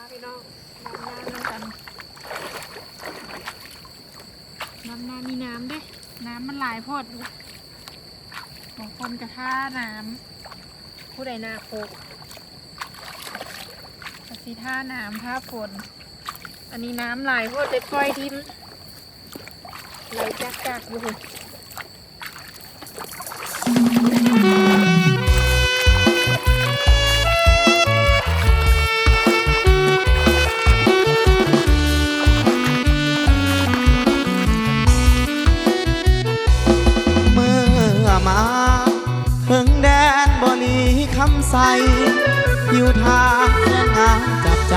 าพี่น้องดำน้ำกันน้ำน้ำมีน้ำด้วยน้ำมันหลายพดดูบางคนกระท่าน้ำผู้ใดนาโคกกระสีท่าน้ำท่าฝน อันนี้น้ำไหลายพดเลยปล่อยทิมไหลจักจักอยู่ อยู่ทางแสนงาจับใจ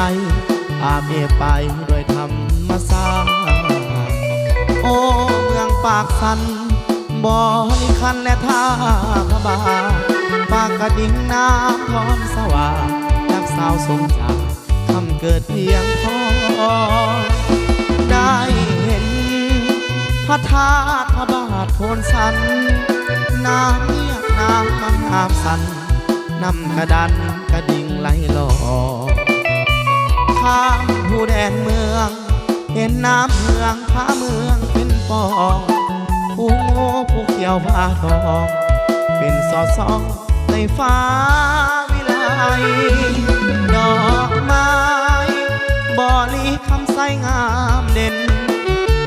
อาเมไปด้วยธรรมศาสตร์โอ้เมืองปากสันบริคันและท่าพระบาทปากกระดิ่งน้ำทอนสว่างจากสาวสมจากคำเกิดเพียงพอได้เห็น พระธาตุพระบาทโพนสันน้ำเงียบน้ำมันอาบสันน้ำกระดันกระด ไหลหลอข้ามผู้แดนเมือง เห็นน้ำเมืองพาเมืองเป็นปองผู้โง่ผู้เขียวผ้าทอง เป็นสอดส่องในฟ้าวิไลดอกไม้บอลีคำใสงามเด่น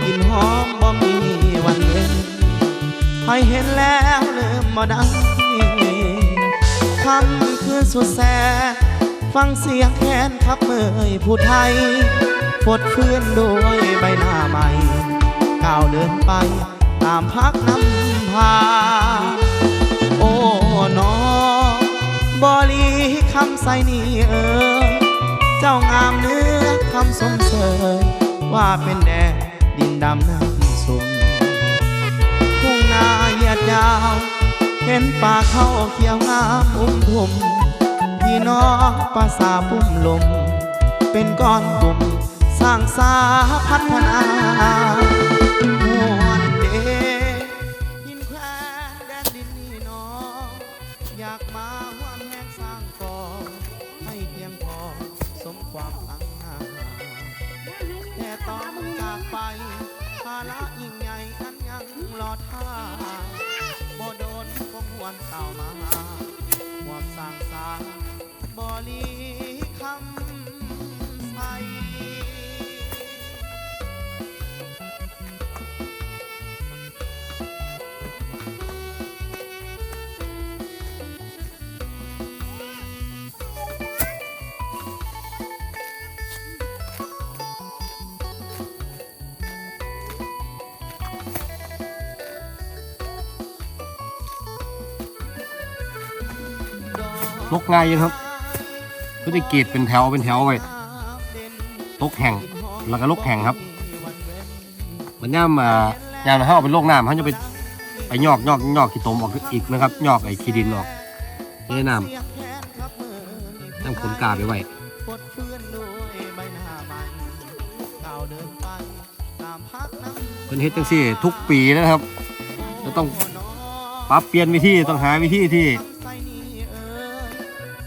กลิ่นหอมบ่มีวันเว้นใครเห็นแล้วลืมบ่ได้คำคืนสุดแสน ฟังเสียงแคนขับเมยผู้ไทยฟดฟื้นด้วยใบหน้าใหม่ก้าวเดินไปตามพักน้ำพา โอ้นอบอลีคำใสนี่เอ่ยเจ้างามเนื้อคำสมเสยว่าเป็นแดนดินดำน้ำสุ่มทุ่งนาเหยียดยาว เห็นป่าเขาเขียวงามอุ้มทุ่ม พี่น้องภาษาปุ่มลม เป็นก้อนกลุ่มสร้างสาพัฒนา ลกง่ายอยู่ครับพฤติกรีดเป็นแถวเป็นแถวไว้ลกแห่งแล้วก็ลกแห่งครับมันย่ำอ่ายามเราเอาเป็นโรคน้ำเขาจะไปไปยอกยอกยอกขี้ตมออกอีกนะครับยอกไอ้ขี้ดินออกนี่น้ำน้ำขนกาไปไว้อนด้วยใบหน้าใหม่ก้าวเดินไปตามพักน้ำเป็นเฮ็ดจังซี่ ทุกปีนะครับจะต้องปรับเปลี่ยนวิธีต้องหาวิธีที่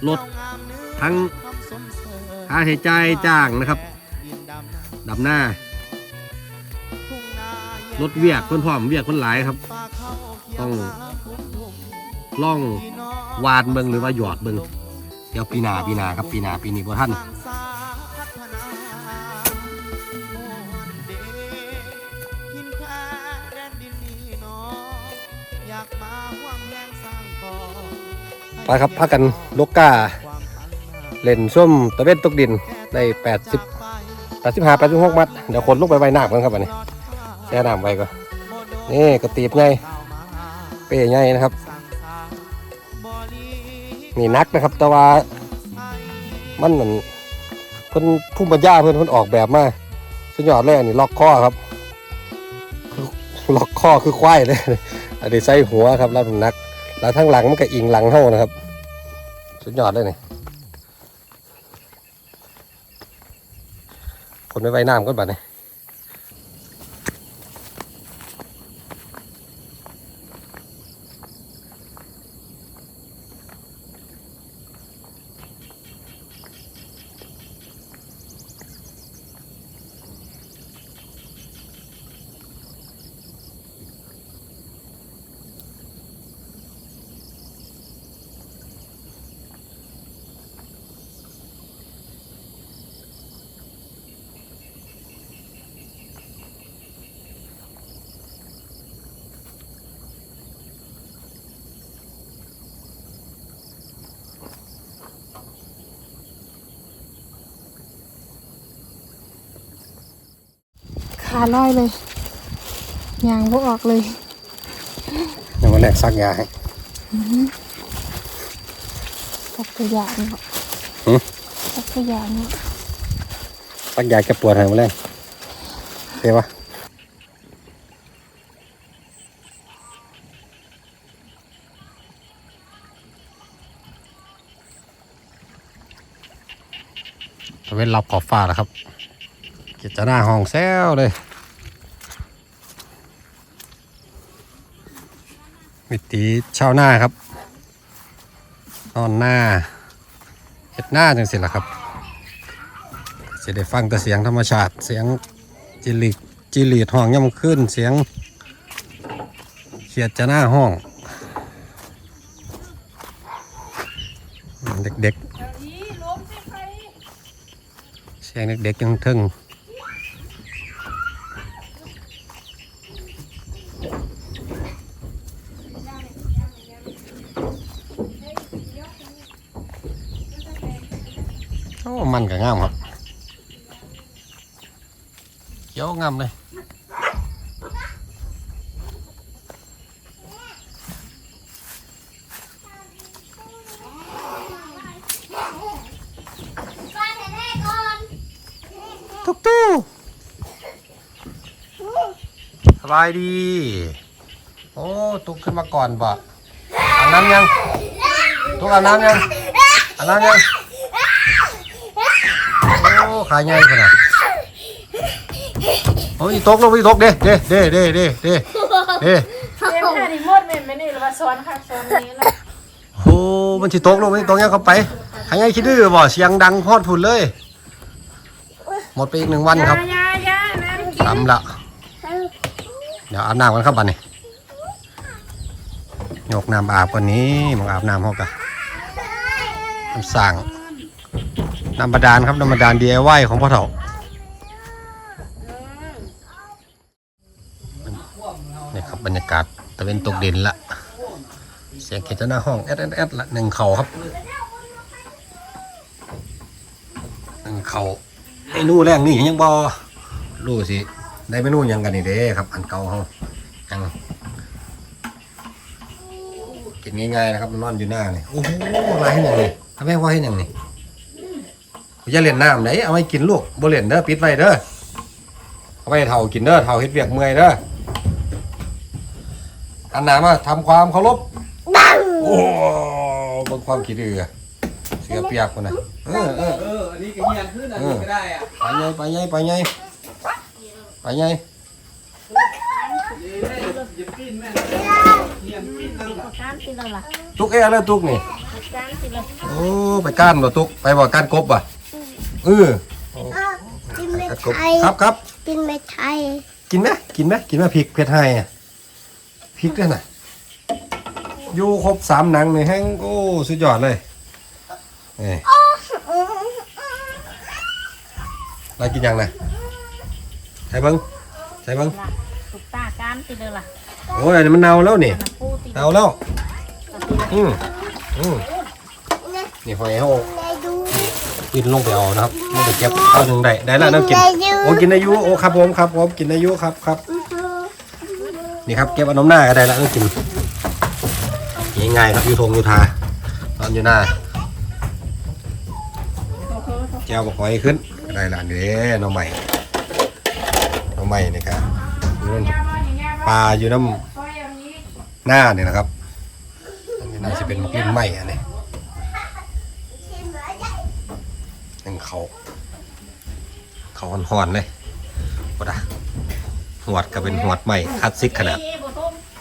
ลดทั้งค่าใช้จ่ายจ้างนะครับดับหน้าลดเวียกเพื่อนพร้อมเวียกเพื่อนหลายครับ ต้องล่องวานเบิงหรือว่าหยอดเบิงเดี๋ยวปีนาปีนาครับปีนาปีนี้บ่ท่าน ไปครับพักกันลกกาเล่นส้มตะเวนตกดินได้แปดสิบแปดสิบห้าแปดสิบหกมัดเดี๋ยวคนลงไปไว้น้ำกันครับอันนี้แช่น้ำไว้ก่อนนี่กระตีบไงเป้ไงนะครับนี่นักนะครับ แต่ว่ามันเหมือนเพิ่นผู้บรรยาเพิ่นเพิ่นออกแบบมาสุดยอดเลยอันนี้ล็อกข้อครับล็อกข้อคือควายเลยอันนี้ใส่หัวครับแล้วนัก แล้วทั้งหลังมันก็อิงหลังเท่านะครับ สุดยอดเลยนี่คนไปไว้น้ำก็แบบนี้ ขาลอยเลยยางพวกออกเลยเดี๋ยววันแรกซักยาให้สักตัวอย่างเนาะหือสักตัวอย่างเนาะซักยาแก้ปวดให้วันแรกโอเคปะตะเวนรับขอบฟ้าแล้วครับเกิจหน้าห้องแซวเลย วิถีชาวนาครับนอนหน้าเห็ดหน้าจังสิละครับจะได้ฟังแต่เสียงธรรมชาติ เสียงจิลิกจิลีดห้องย่ำขึ้นเสียงเขียดจะหน้าห้อง เด็กๆเสียงเด็กๆยังทึ่ง อ้มันก็งามครับเขียวงามเลยทุกตู้สบายดี โอ้ ตุกขึ้นมาก่อนบ่อาบน้ำยัง ตุกอาบน้ำยังอาบน้ำยังโอ้ ขาใหญ่ขนาดโอ้ยตกลงไปตกเด้เด้เด้เด้เด้เด้เด้เรียนค่ะนี่หมดเม็นไหมนี่หรือว่าซ้อนค่ะซ้อนนี้ละโอ้มันสิตกลงไปตรงนี้เข้าไปขาใหญ่คิดดื้อบ่เสียงดังพอดผุนเลย หมดไปอีกหนึ่งวันครับยายาน้ำกินทำละเดี๋ยวอาบน้ำกันครับบัดนี้ยกน้ำอาบวันนี้มึงอาบน้ำห้องกันน้ำสั่ง น้ำบาดาลครับน้ำบาดาล DIY ของพ่อเฒ่านี่ครับบรรยากาศตะเวนตกดินละเสียงเขียนหน้าห้องแอดแอดแอดละหนึ่งเข่าครับหนึ่งเข่าเมนูแรกนี่ยังบอรู้สิได้เมนูหยังกันนี่เด้ครับ อันเก่าเขายังกินง่ายๆนะครับนอนอยู่หน้านี่โอ้โหอะไรให้ยังนี่ทำไมว่าให้ยังนี่ อย่าเล่นน้ำไหนเอาไว้กินลูกบ่เล่นเด้อปิดไว้เด้อเอาไว้ให้เท่ากินเด้อเท่าเฮ็ดเวียกเมื่อยเด้ออันหนามาทำความเคารพโอ้บางความคิดเอือเสือเปียกคนน่ะเออเออเอออันนี้ก็เงียนขึ้นอันนี้ก็ได้อะไปไงไปไงไปไงไปไงนี่ได้หยิบกินแม่เงียนกินนั่นแหละการสิเราล่ะตุกเอ้อะไรตุกนี่การสิเราโอ้ไปก้านบ่ตุกไปบ่ก้านกบอะ เออกินเม็ดก้านกบไทยครับครับกินเม็ดไทยกินไหมกินไหมกินไหมพริกเผ็ดไห้อะพริกด้วยน่ะอยู่ครบสามหนังนี่แห้งโอ้สุดยอดเลยนี่อะไรกินยังไงใส่เบิ้งใส่เบิ้งล่ะสุกตาการสิเราล่ะโอ้ยอันนี้มันเน่าแล้วนี่น้ำปูติเน่าแล้วอืมอืมนี่หอยเขานายดู กินลงไปเอานะครับไม่ได้เก็บเอาหนึ่งได้ได้แล้วน้ำกินโอ้กินอายุโอ้ครับผมครับผมกินอายุครับครับนี่ครับเก็บเอาน้ำหน้าก็ได้แล้วต้องกินง่ายๆครับอยู่ทงอยู่ทานอนอยู่หน้าแก้วบกหอยขึ้นก็ได้ละเด้น้องใหม่น้องใหม่นี่ครับอยู่นั่นปลาอยู่น้ำหน้าเนี่ยนะครับอันนี้น่าจะเป็นกลิ่นไหม้อันนี้หนึ่ง เขาเขาห่อนๆเลยปะดะหวดก็เป็นหวดใหม่คลาสสิกขนาด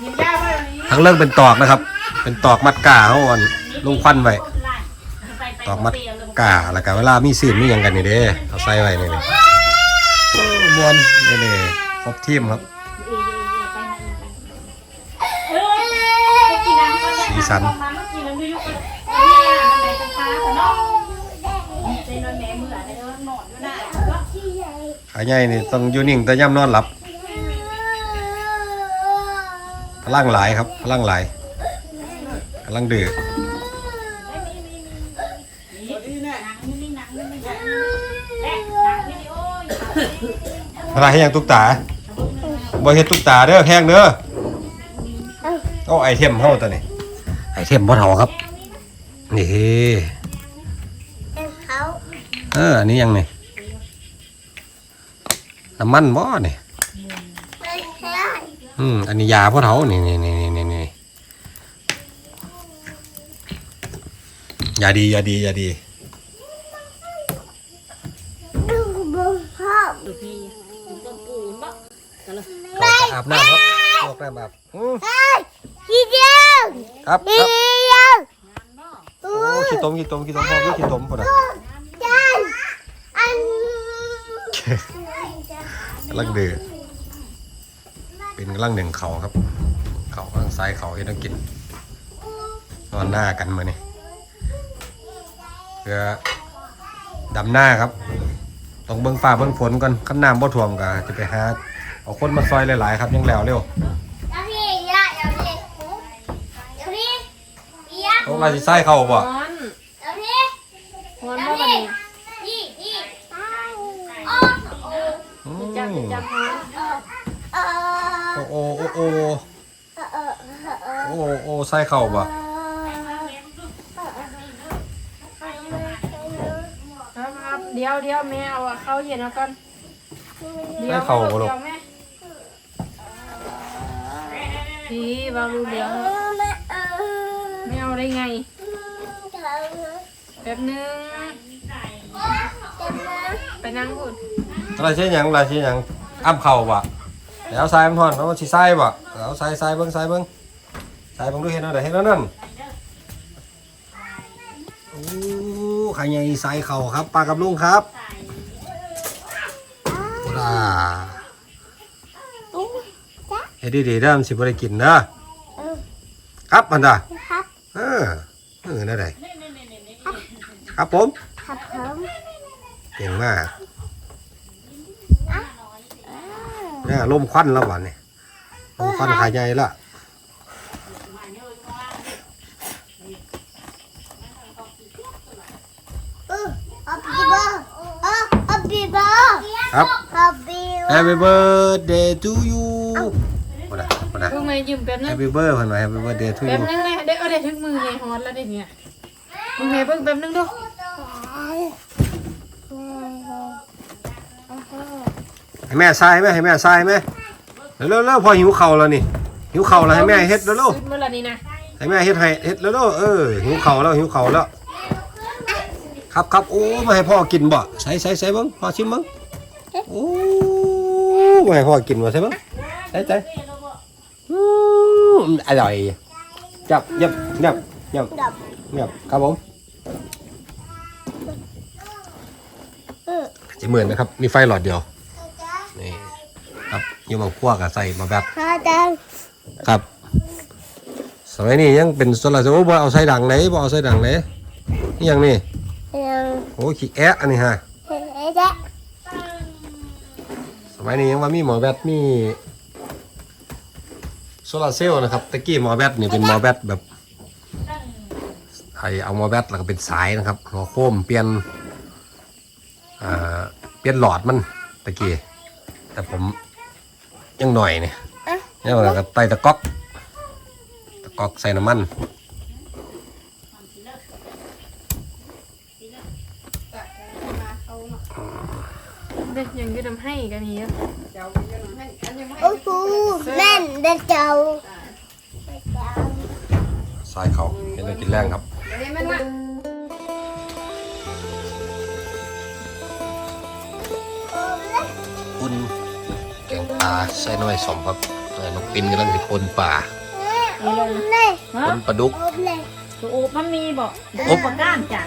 กินยาไว้วันนี้ทั้งเรื่องเป็นตอกนะครับ เป็นตอกมัดก่าเขาอ่อนลงควันไว้ตอกมัดก่าแล้วก็เวลามีซีนมีหยังกันนี่เด้เอาใส่ไว้นี่นี่โอ้มวนนี่นี่ครบทีมครับสีสัน ขาใหญ่นี่ต้องอยู่นิ่งแต่ย่ำนอนหลับ พลังหลายครับ พลังหลายกำลังดื้ออะไรให้ยังตุกตาบ่เฮ็ดตุกตาเด้อแพงเด้อเอาไอเทมเฮาตัวนี้ไอเทมบ่เฒ่าครับนี่เอ็มเขาเอออันนี้ยังนี่ น้ำมันบ่นี่ไม่ใช่อืมอันนี้ยาพ่อเฒ่านี่นี่นี่นี่นี่นี่ยาดียาดียาดีดูบุญพ่ออาบน้ำครับออกน้ำอาบอืมพี่เดียวครับคพี่รับเดียวโอ้ขี้ตมขี้ตมขี้ตมพ่อพี่ขี้ตมพ่อนะจันอันกำ ลังเดือเป็นกำลังหนึ่งเขาครับ เขาข้างซ้ายเขาเอ็นองกินนอนหน้ากันมาเนี่ยเพื่อดำหน้าครับต้องเบิ้งฟ้าเบิ้งฝนก่อนขั้นน้ำบ่ท่วมก็จะไปหาเอาคนมาซอยหลายๆครับยังแล้วเร็วเดี๋ยวพี่ยะเดี๋ยวพี่เดี๋ยวพี่พี่ยะต้องมาสิใส่เข้าบ่ ร้อน เดี๋ยวพี่ ร้อน เดี๋ยว บ่บัด พี่ นี้ นี่นี่อ๋อ อืม จับจับร้อน เออ โอ้โอ้โอ้โอ้เออเออเออโอ้โอ้ใส่เข้าบ่ครับครับเดี๋ยวเดี๋ยวแม่เอาเข้าเย็นเอาก่อนเดี๋ยวใส่เข้าบ่ลูกเดี๋ยวแม่พี่บารู้เดี๋ยวไม่เอาได้ไงแป๊บนึงไปนั่งพูดอะไรใช่หยังอะไรใช่หยังอ้ำเข่าบ่ แล้วใส่มันทอนแล้วมันสิใส่บ่แล้วใส่ใส่เบิ่งใส่เบิ่งใส่เบิ่งดูเห็นเอาได้เห็นแล้วนั่นโอ้ไข่ใหญ่ใส่เข่าครับปลากับลุงครับว้าเฮ็ดดีๆเด้อมันสิบ่ได้กินเด้อครับมันดาครับเออเออนั่นได้ครับผมครับผมเก่งมาก เนี่ยลมควันแล้ววันนี้ลมควันขาใหญ่ละเอออับบีบอเอออับบีบอครับอับบี Happy birthday to you มาได้มาได้ลูกแม่ยืมแป๊บนึง Happy birthday เพิ่นว่า Happy birthday to แป๊บ you นึงแม่เดี๋ยวเอาเดี๋ยวถึงมือไงฮอตแล้วเด็กเนี่ยมึงไงเบิ่งแป๊บนึงดู แม่ทรายไหมให้แม่ทรายไหมเร็วๆเร็วๆพอหิวเข่าวแล้วนี่หิวเข่าวแล้วให้แม่เฮ็ดเร็วซื้อเมื่อไหร่นี่นะๆให้แม่เฮ็ดให้เฮ็ดเร็วๆเออหิวเข่าวแล้วหิวเข่าวแล้ว ครับครับโอ้มาให้พ่อกินบ่ใส่ใส่ใส่เบิ่งพ่อชิมเบิ่งโอ้มาให้พ่อกินบ่ใส่เบิ่งใส่ใส่อืมอร่อยจับยับยับยับดับยับครับผมเออจะเหมือนนะครับมีไฟหลอดเดียวนี่ครับ อยูมังคั่วกับใส่มาแบบพาดังครับ สมัยนี้ยังเป็นโซลาร์เซลล์บ่เอาใส่ดังไหนบ่เอาใส่ดังไหนนี่ยังนี่ยังโอ้ยขี้แอะอันนี้ฮะเฮ้ยเจ๊สมัยนี้ยังว่ามีหมอแบตมีโซลาร์เซลล์นะครับตะกี้หมอแบตนี่เป็นหมอแบตแบบไอเอาหมอแบตแล้วก็เป็นสายนะครับหัวโค้มเปลี่ยนอ่าเปลี่ยนหลอดมันตะกี้แต่ผม ยังหน่อยเนี่ยเนี่ยแล้วก็ไต่ตะก๊อกตะก๊อกใส่น้ำมันเด็กยังยืดน้ำให้กันนี่โอ้โหแม่นเด็กเจ้าสายเขาเห็นได้กินแรงครับคุณแกงปลาใส่น้อยสมครับเออนกปินกำลังสิปนป่าอุ้มเลยปนปลาดุกอุ้มเลยตัวโอบมันมีบ่อบปากก้านจ้ะ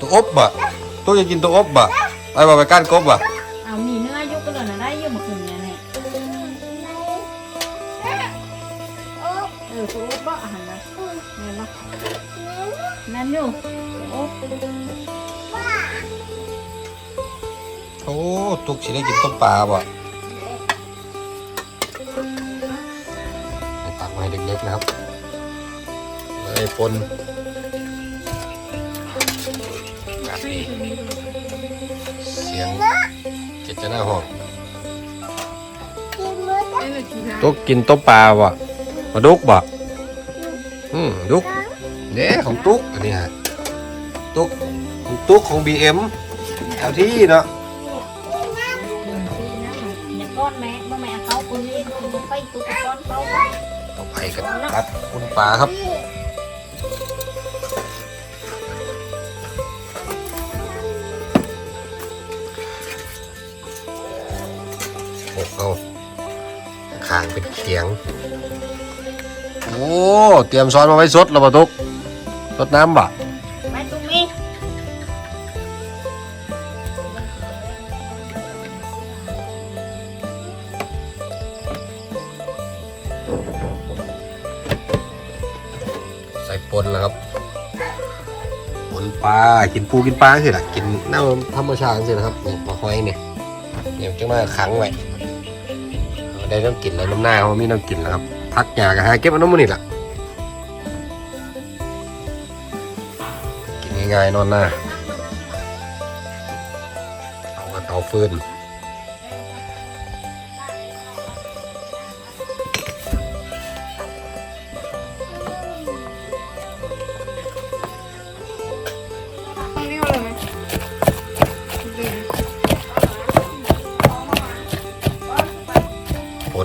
ตัวอบบ่ตัวจะกินตัวอบบ่ไปบ่ไปก้านกบบ่เอามีเนื้อยุกก็เลยนะได้เยอะมากขึ้นเนี่ยเนี่ยเออตัวโอบบ่อาหารนะเนี่ยเนาะนั่นอยู่โอบโอ้ตุกสิได้กินต้มปลาบ่ ตักมาให้เด็กๆนะครับเลยปนแบบนี้เสียงเจ็ดจะหน้าห้องกินมื้อเอ้ยตุ๊กกินต้มปลาบ่ปลาดุกบ่อืมดุกเด้ของตุ๊กอันนี้ฮะตุ๊กของตุ๊กของบีเอ็มแถวที่เนาะเนี่ยก้อนแม่บ่แม่เขาคนนี้ไปตุ๊กก้อนเขา ส่กระตัดคุณปลาครับโอ้เขาคางเป็นเขียง โอ้ เตรียมซอสมาไว้สดแล้วปะตุกสดน้ำบ่ ใส่ปนแล้วครับปนปลากินปูกินปลาสิล่ะกินน้ำธรรมชาติสินะครับนี่ปลาหอยเนี่ยเดี๋ยวจังมาขังไว้ได้น้ำกินแล้วน้ำหน้าเขามีน้ำกินแล้วครับพักหยากับหาเก็บน้ำมันนี่ล่ะกินง่ายๆนอนหน้าเอากับเตาฟืน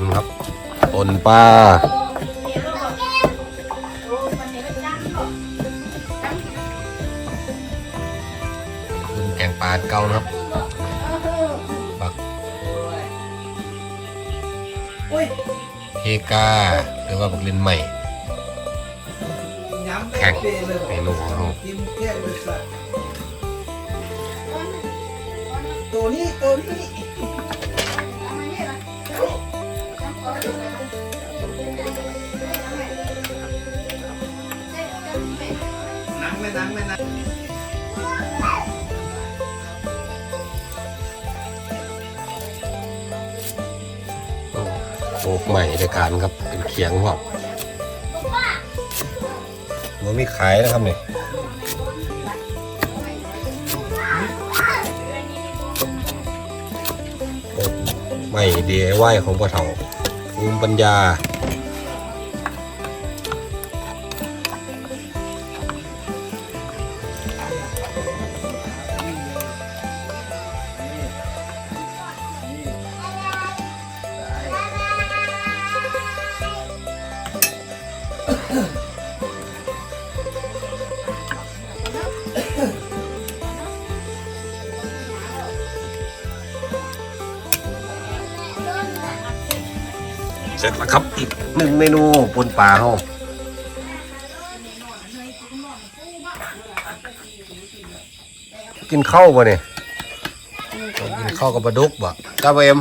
นครับปนปลาคุณแกงปลาเก่านะครับปักเฮกาหรือว่าบักลินใหม่แข็งเปรี้ยวเลยเมนูของเราตัวนี้ตัวนี้ โคกใหม่ในการครับเป็นเขียงครับมันมีขายนะครับเนี่ยโคกใหม่ DIY ของพ่อเฒ่าภูมิปัญญา เสร็จแล้วครับอีกหนึ่งเมนูปนปลาห้องกินข้าวป่ะเนี่ยกินข้าวกับปลาดุกบ่จ้าเอ็ม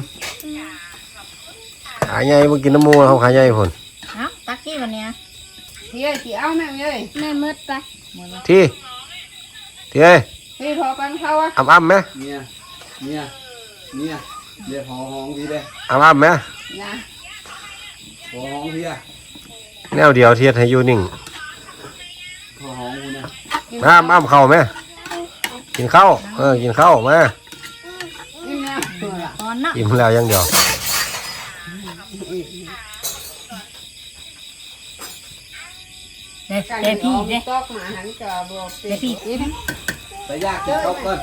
ขายใหญ่มากินน้ำมูเขาขายใหญ่ผลเอ้าตักกี้วันเนี้ยพี่เอ้ยพี่เอาแม่เอ้ยแม่มืดไปที่ที่เอ้ยพี่พอปันเขาอะอ้ำอ้ำไหมเนี่ยเนี่ยเนี่ยเดี๋ยวหอหองพี่เลยอ้ำอ้ำไหมนะ หอหองพี่อะแนวเดียวเทียดให้อยู่นิ่งหอหองคุณนะอ้ำอ้ำเข้าไหมกินข้าวเออกินข้าวมานี่นะตัวละตอนน่ะอิ่มแล้วอยังเดียวเด้เด้พี่เด้ตอกมาหันจะบอกเด้พี่กินแต่ยากกินข้าวก่อน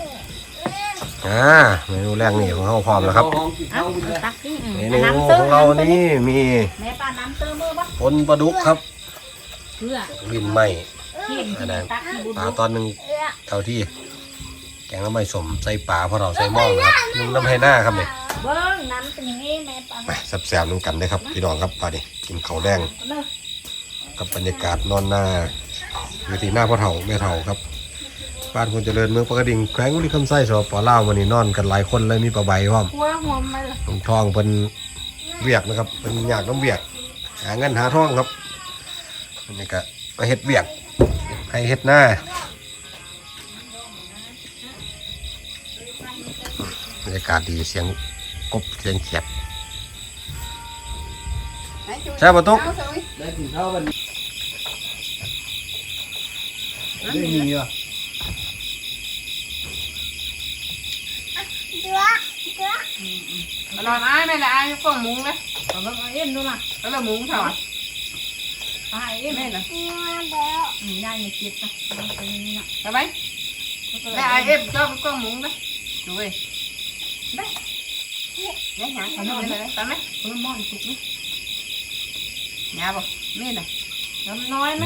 อ่าเมนูแรกนี่ของเราพร้อมแล้วครับหอหองกินเอ้าข้าวคุณเลยตักกี้อืมเมนูน้ำขเติมองเรานี่มีแม่ปลาน้ำเติมมือปะปนปลาดุกครับเพื่อลิ้นไหมที่ที่ตักที่บุญปลาตอนหนึ่งเท่าที่ แกงน้ำไม่สมใส่ปลาพอเราใส่หม้อนะครับนุ่มน้ำให้หน้าครับเนี่ยเบิ้งน้ำเป็นอย่างนี้แม่ปลาไปแซ่บๆนุ่กันเลยครับพี่น้องครับตอนนี้กินข้าวแดงเด้อกับบรรยากาศนอนหน้าอยู่ที่หน้าพ่อเฒ่าแม่เฒ่าครับ บ้านคนเจริญเมืองปากกระดิ่งแขวงอุลิคำไส้สปปลาววันนี้นอนกันหลายคนเลยมีปลาใบพร้อมหัวหัวมาเลยน้องทองเป็นเวียกนะครับเป็นอยากน้ำเวียก หาเงินหาทองครับอันนี้ก็มาเฮ็ดเวียกให้เฮ็ดหน้าบรรยากาศดีเสียงกบเสียงเขียดใช่ปะตุ๊กได้กินข้าวกันได้มีเห อเดือดเดือดนอนอ้ายแม่ละอ้ายกล่องมุ้งเลยเอาเบิ่งเอาเอ็มดูล่ะแล้วเรามุ้งเท่าไหร่เอาให้เอ็มแม่น่ะอืมได้ในคลิปนะเอาไปนี่น่ะทำไมแม่ไอเอฟชอบกล้องมุ้งไหมดูเว้ยไปแม่หาขนมเลยไปไหมคนละหม้ออีกสุกนี่หาบ่แม่น่ะน้ำน้อยไหม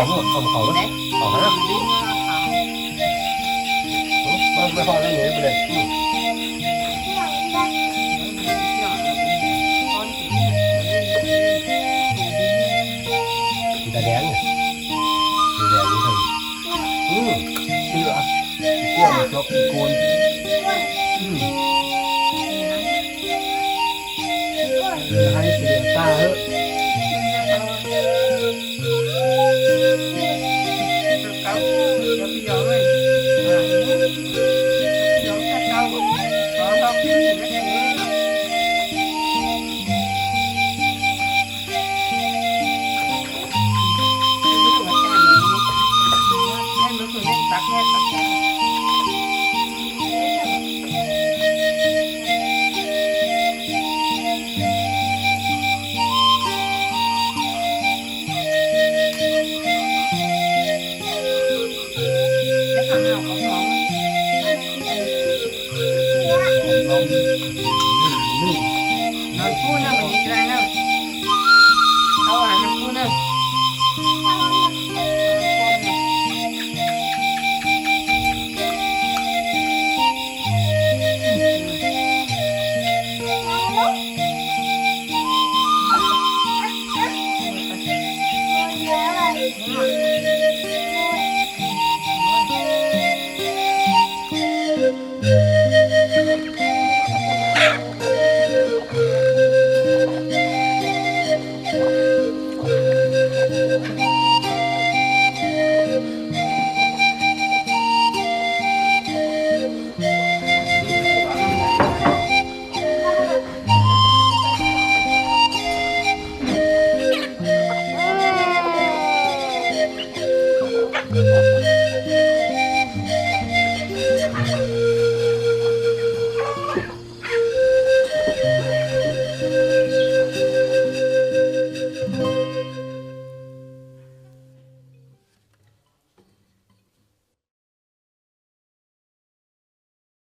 ออกหมดเอาเขาเลยออกแล้วไม่พอแล้วหนีไปเลยอืมสีแดงเนี่ยสีแดงนี่เท่านี้อืมเสือเสือมันจบอีกคน